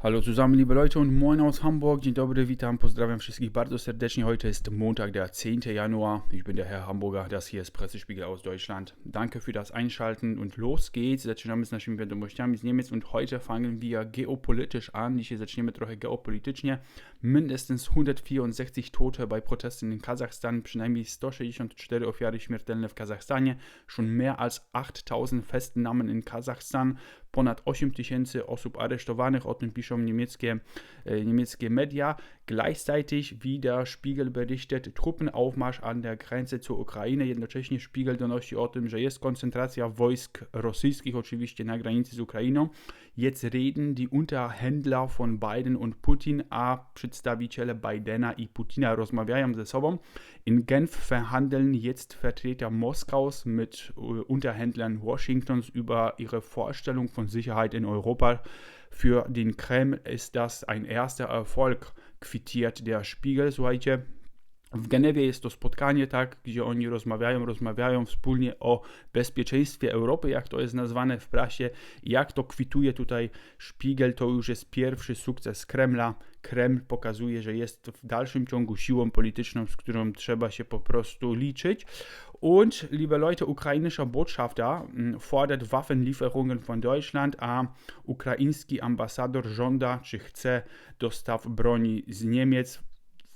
Hallo zusammen, liebe Leute und moin aus Hamburg. Dzień dobry, witam, pozdrawiam wszystkich bardzo serdecznie. Heute ist Montag, der 10. Januar. Ich bin der Herr Hamburger, das hier ist Pressespiegel aus Deutschland. Danke für das Einschalten und los geht's. Zaczynamy z naszymi wiadomościami z Niemiec und heute fangen wir geopolitisch an. Dzisiaj zaczniemy trochę geopolitycznie. Mindestens 164 Tote bei Protesten in Kasachstan, przynajmniej 164 ofiary śmiertelne w Kazachstanie, schon mehr als 8000 Festnahmen in Kasachstan, ponad 8 tysięcy osób aresztowanych, o tym piszą niemieckie, e, niemieckie Media. Gleichzeitig, wie der Spiegel berichtet, Truppenaufmarsch an der Grenze zur Ukraine. Jednocześnie Spiegel donosi o tym, że jest koncentracja wojsk rosyjskich oczywiście na granicy z Ukrainą. Jetzt reden die Unterhändler von Biden und Putin, a przedstawiciele Bidena i Putina rozmawiają ze sobą. In Genf verhandeln jetzt Vertreter Moskaus mit äh, Unterhändlern Washingtons über ihre Vorstellung von Sicherheit in Europa. Für den Kreml ist das ein erster Erfolg, quittiert der Spiegel. Słuchajcie, w Genewie jest to spotkanie, tak, gdzie oni rozmawiają, rozmawiają wspólnie o bezpieczeństwie Europy, jak to jest nazwane w prasie, jak to kwituje tutaj Spiegel, to już jest pierwszy sukces Kremla. Kreml pokazuje, że jest w dalszym ciągu siłą polityczną, z którą trzeba się po prostu liczyć. Und, liebe Leute, ukrainischer Botschafter hm, fordert Waffenlieferungen von Deutschland, a ukraiński ambasador żąda, czy chce dostaw broni z Niemiec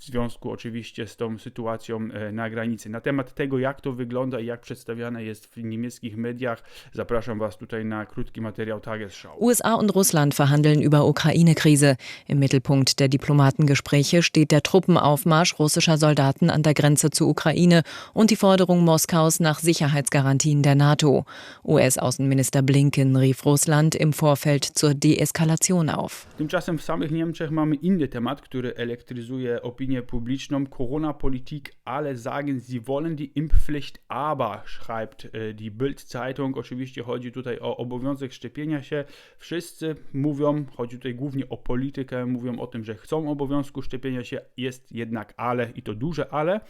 w związku oczywiście z tą sytuacją e, na granicy. Na temat tego, jak to wygląda i jak przedstawiane jest w niemieckich mediach, zapraszam Was tutaj na krótki Material Tagesschau. USA und Russland verhandeln über Ukraine-Krise. Im Mittelpunkt der Diplomatengespräche steht der Truppenaufmarsch russischer Soldaten an der Grenze zur Ukraine und die Forderung Moskaus nach Sicherheitsgarantien der NATO. US-Außenminister Blinken rief Russland im Vorfeld zur Deeskalation auf. Tymczasem w samych Niemczech mamy inny temat, który elektryzuje opinię Opinię publiczną, Corona-Politik, alle sagen, sie wollen die Impfpflicht, aber, schreibt äh, die Bild-Zeitung. Oczywiście chodzi tutaj o obowiązek szczepienia się. Wszyscy mówią, chodzi tutaj głównie o politykę, mówią o tym, że chcą obowiązku szczepienia się, jest jednak ale i to duże ale.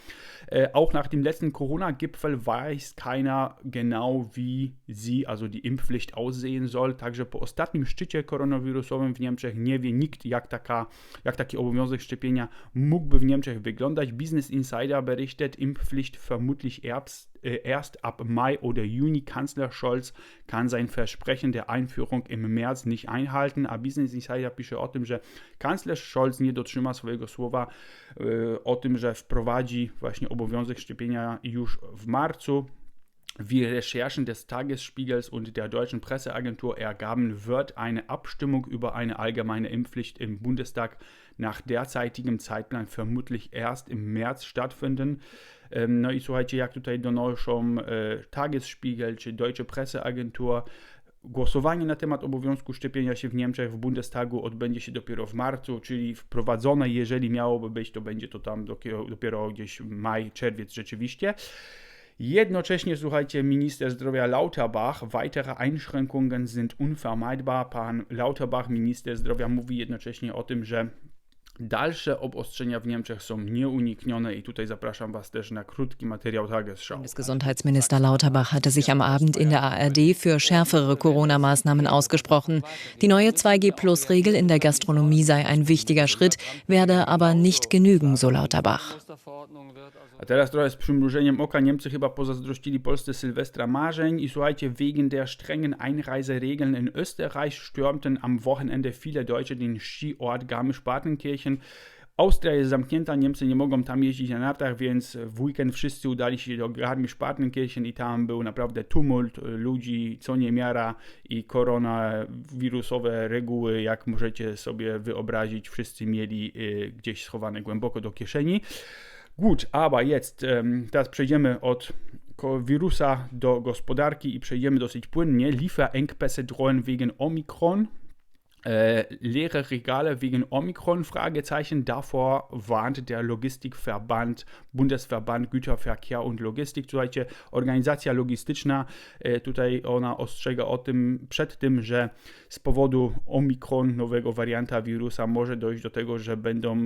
Äh, auch nach dem letzten Corona-Gipfel weiß keiner genau, wie sie, also die Impfpflicht aussehen soll. Także po ostatnim szczycie koronawirusowym w Niemczech nie wie nikt, jak, taka, jak taki obowiązek szczepienia mógł mógłby w Niemczech wyglądać. Business Insider berichtet, Impfpflicht vermutlich erst, äh, erst ab Mai oder Juni. Kanzler Scholz kann sein Versprechen der Einführung im März nicht einhalten. A Business Insider pisze o tym, że kanclerz Scholz nie dotrzyma swojego słowa e, o tym, że wprowadzi właśnie obowiązek szczepienia już w marcu. Wie Recherchen des Tagesspiegels und der deutschen Presseagentur ergaben, wird eine Abstimmung über eine allgemeine Impfpflicht im Bundestag nach derzeitigem Zeitplan vermutlich erst im März stattfinden. No i słuchajcie, jak tutaj donoszą e, Tagesspiegel czy Deutsche Presseagentur, Głosowanie na temat obowiązku szczepienia się w Niemczech w Bundestagu odbędzie się dopiero w marcu, czyli wprowadzone, jeżeli miałoby być, to będzie to tam dopiero gdzieś maj, czerwiec rzeczywiście. Jednocześnie, słuchajcie, Minister Zdrowia Lauterbach, weitere Einschränkungen sind unvermeidbar. Pan Lauterbach, minister zdrowia, mówi jednocześnie o tym, że Dalsze obostrzenia w Niemczech są nieuniknione i tutaj zapraszam Was też na krótki Material Tagesschau. Bundesgesundheitsminister Lauterbach hatte sich am Abend in der ARD für schärfere Corona-Maßnahmen ausgesprochen. Die neue 2G-Plus-Regel in der Gastronomie sei ein wichtiger Schritt, werde aber nicht genügen, so Lauterbach. A teraz trochę z przymrużeniem oka Niemcy chyba pozazdrościli Polsce Sylwestra marzeń i słuchajcie, wegen der strengen Einreiseregeln in Österreich stürmten am Wochenende viele Deutsche den Skiort Garmisch-Partenkirchen. Austria jest zamknięta, Niemcy nie mogą tam jeździć na nartach, więc w weekend wszyscy udali się do Garmisch-Partenkirchen i tam był naprawdę tumult ludzi, co niemiara i koronawirusowe reguły, jak możecie sobie wyobrazić, wszyscy mieli y, gdzieś schowane głęboko do kieszeni. Gut, aber jetzt, teraz przejdziemy od wirusa do gospodarki i przejdziemy dosyć płynnie. Lieferengpässe drohen wegen Omikron. Äh, leere Regale wegen Omikron? Fragezeichen. Davor warnt der Logistikverband, Bundesverband Güterverkehr und Logistik. Słuchajcie, organizacja logistyczna, e, tutaj ona ostrzega o tym, przed tym, że z powodu Omikron, nowego warianta wirusa, może dojść do tego, że będą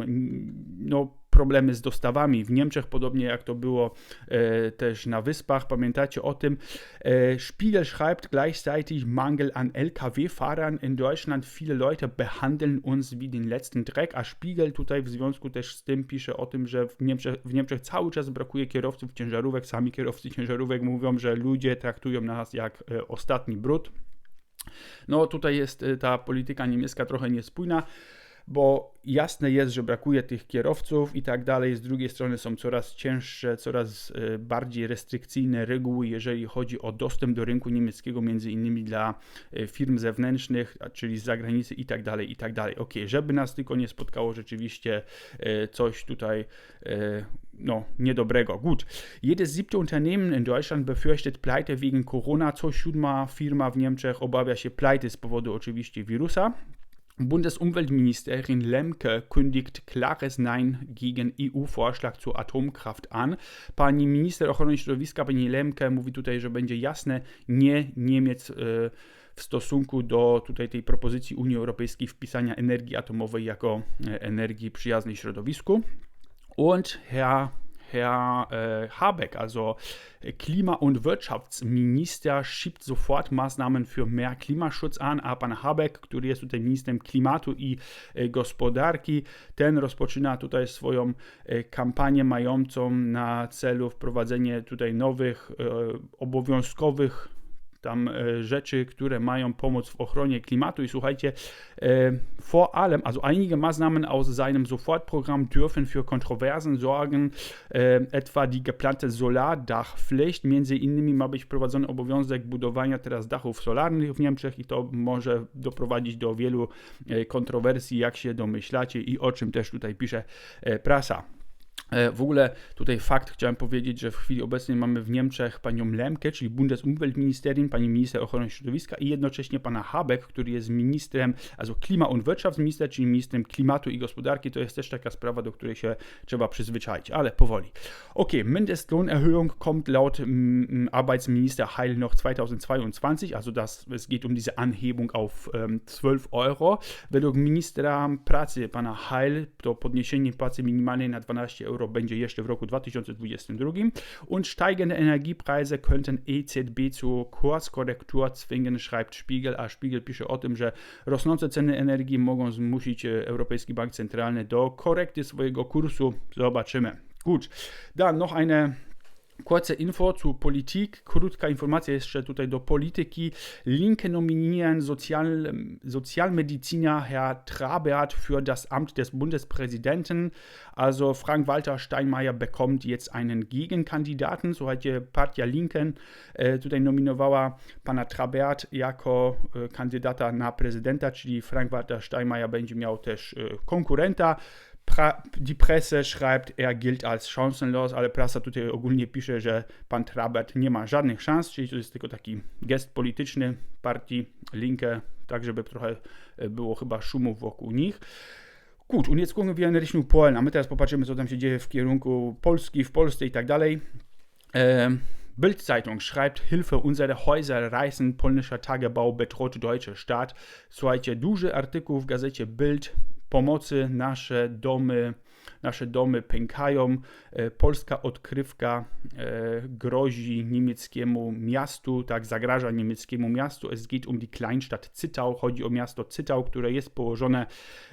no, problemy z dostawami. W Niemczech, podobnie jak to było e, też na Wyspach, pamiętacie o tym. E, Spiegel schreibt gleichzeitig Mangel an LKW-Fahrern in Deutschland. Viele Leute behandeln uns wie den letzten Dreck. A Spiegel tutaj w związku też z tym pisze o tym, że w Niemczech, w Niemczech cały czas brakuje kierowców ciężarówek. Sami kierowcy ciężarówek mówią, że ludzie traktują nas jak e, ostatni brud. No tutaj jest ta polityka niemiecka trochę niespójna bo jasne jest, że brakuje tych kierowców i tak dalej. Z drugiej strony są coraz cięższe, coraz e, bardziej restrykcyjne reguły, jeżeli chodzi o dostęp do rynku niemieckiego, między innymi dla e, firm zewnętrznych, czyli z zagranicy i tak dalej, i tak dalej. Ok, żeby nas tylko nie spotkało rzeczywiście e, coś tutaj no, niedobrego. Gut. Jedes siebte Unternehmen in Deutschland befürchtet Pleite wegen Corona. Co siódma firma w Niemczech obawia się pleite z powodu oczywiście wirusa. Bundesumweltministerin Lemke kündigt klares Nein gegen EU-Vorschlag zur Atomkraft an. Pani minister ochrony środowiska, pani Lemke, mówi tutaj, że będzie jasne nie Niemiec e, w stosunku do tutaj tej propozycji Unii Europejskiej wpisania energii atomowej jako e, energii przyjaznej środowisku. Und Herr Herr äh, Habeck, also äh, Klima- und Wirtschaftsminister, schiebt sofort Maßnahmen für mehr Klimaschutz an, a pan Habeck, który jest tutaj ministrem klimatu i e, gospodarki, ten rozpoczyna tutaj swoją e, kampanię mającą na celu wprowadzenie tutaj nowych e, obowiązkowych tam e, rzeczy, które mają pomóc w ochronie klimatu. I słuchajcie, e, vor allem, also einige Maßnahmen aus seinem Sofortprogramm dürfen für Kontroversen sorgen, e, etwa die geplante Solardachpflicht. Między innymi ma być wprowadzony obowiązek budowania teraz dachów solarnych w Niemczech i to może doprowadzić do wielu kontrowersji, jak się domyślacie i o czym też tutaj pisze prasa. E, w ogóle tutaj fakt chciałem powiedzieć, że w chwili obecnej mamy w Niemczech panią Lemke, czyli Bundesumweltministerin, pani minister ochrony środowiska i jednocześnie pana Habeck, który jest ministrem, also Klima- und Wirtschaftsminister, czyli ministrem klimatu i gospodarki. To jest też taka sprawa, do której się trzeba przyzwyczaić, ale powoli. Ok, Mindestlohnerhöhung kommt laut mm, Arbeitsminister Heil noch 2022, also das, es geht um diese Anhebung auf um, 12 Euro. Według ministra pracy pana Heil to podniesienie płacy minimalnej na 12 euro euro będzie jeszcze w roku 2022 und steigende Energiepreise könnten EZB zur Kurskorrektur zwingen, schreibt Spiegel, a Spiegel pisze o tym, że rosnące ceny energii mogą zmusić e, Europejski Bank Centralny do korekty swojego kursu. Zobaczymy. Gut, dann noch eine Kurze Info zu Politik, krótka informacja jeszcze tutaj do polityki. Linke nominieren Sozial, Sozialmediziner Herr Trabert für das Amt des Bundespräsidenten. Also Frank-Walter Steinmeier bekommt jetzt einen Gegenkandidaten. Słuchajcie, Partia Linken e, tutaj nominowała pana Trabert jako e, kandydata na prezydenta, czyli Frank-Walter Steinmeier będzie miał też e, konkurenta. Die Presse schreibt, er gilt als chancenlos, ale prasa tutaj ogólnie pisze, że pan Trabert nie ma żadnych szans, czyli to jest tylko taki gest polityczny partii Linke, tak żeby trochę e, było chyba szumów wokół nich. Wir in Richtung Polen, a my teraz popatrzymy, co tam się dzieje w kierunku Polski, w Polsce i tak dalej. Ähm, Bild-Zeitung schreibt Hilfe, unsere Häuser reißen, polnischer Tagebau bedroht deutsche Staat. Słuchajcie, duży artykuł w gazecie Bild pomocy nasze domy, nasze domy pękają. E, polska odkrywka e, grozi niemieckiemu miastu, tak zagraża niemieckiemu miastu. Es geht um die Kleinstadt Zittau. Chodzi o miasto Zittau, które jest położone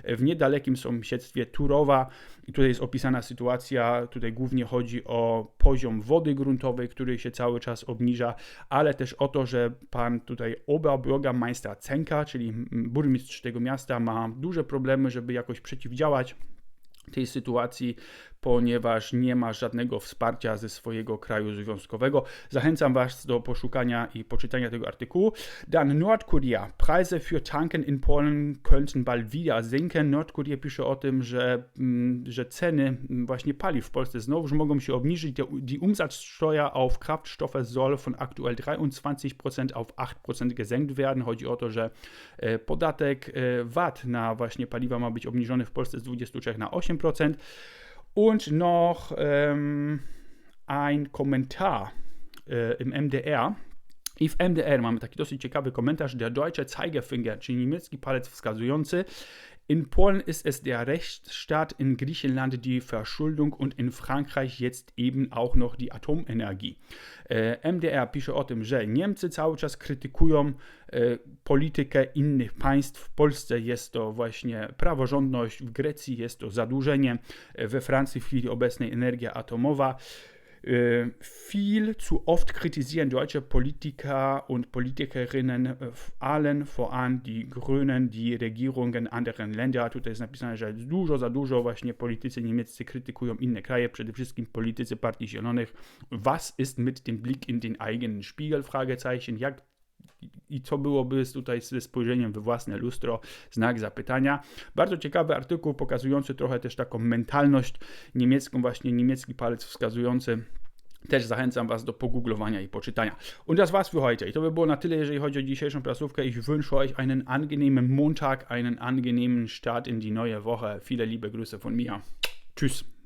w niedalekim sąsiedztwie Turowa. I tutaj jest opisana sytuacja. Tutaj głównie chodzi o poziom wody gruntowej, który się cały czas obniża, ale też o to, że pan tutaj Oberbürgermeister Cenka, czyli burmistrz tego miasta, ma duże problemy, żeby jakoś przeciwdziałać tej sytuacji, ponieważ nie ma żadnego wsparcia ze swojego kraju związkowego. Zachęcam Was do poszukania i poczytania tego artykułu. Dan Nordkorea. Preise für Tanken in Polen könnten bald wieder sinken. Nordkorea pisze o tym, że, mm, że ceny właśnie paliw w Polsce znowu mogą się obniżyć. Die Umsatzsteuer auf Kraftstoffe soll von aktuell 23% auf 8% gesenkt werden. Chodzi o to, że e, podatek e, VAT na właśnie paliwa ma być obniżony w Polsce z 23 na 8%. Und noch ähm, ein Kommentar äh, im MDR. I w MDR mamy taki dosyć ciekawy komentarz. Der deutsche Zeigefinger, czyli niemiecki palec wskazujący, In Polen ist es der Rechtsstaat, in Griechenland die Verschuldung und in Frankreich jetzt eben auch noch die Atomenergie. E, MDR pisze o tym, że Niemcy cały czas krytykują e, politykę innych państw. W Polsce jest to właśnie praworządność, w Grecji jest to zadłużenie, e, we Francji w chwili obecnej energia atomowa. Äh, viel zu oft kritisieren deutsche Politiker und Politikerinnen äh, allen voran die Grünen, die Regierungen anderen Länder. Tutaj jest napisane, że dużo za dużo właśnie politycy niemieccy krytykują inne kraje, przede wszystkim politycy Partii Zielonych. Was ist mit dem Blick in den eigenen Spiegel? Fragezeichen. Jak i co byłoby tutaj ze spojrzeniem we własne lustro, znak zapytania. Bardzo ciekawy artykuł pokazujący trochę też taką mentalność niemiecką, właśnie niemiecki palec wskazujący też zachęcam Was do pogooglowania i poczytania. Und das war's für heute. I to by było na tyle, jeżeli chodzi o dzisiejszą prasówkę. Ich wünsche euch einen angenehmen Montag, einen angenehmen Start in die neue Woche. Viele liebe Grüße von mir. Tschüss.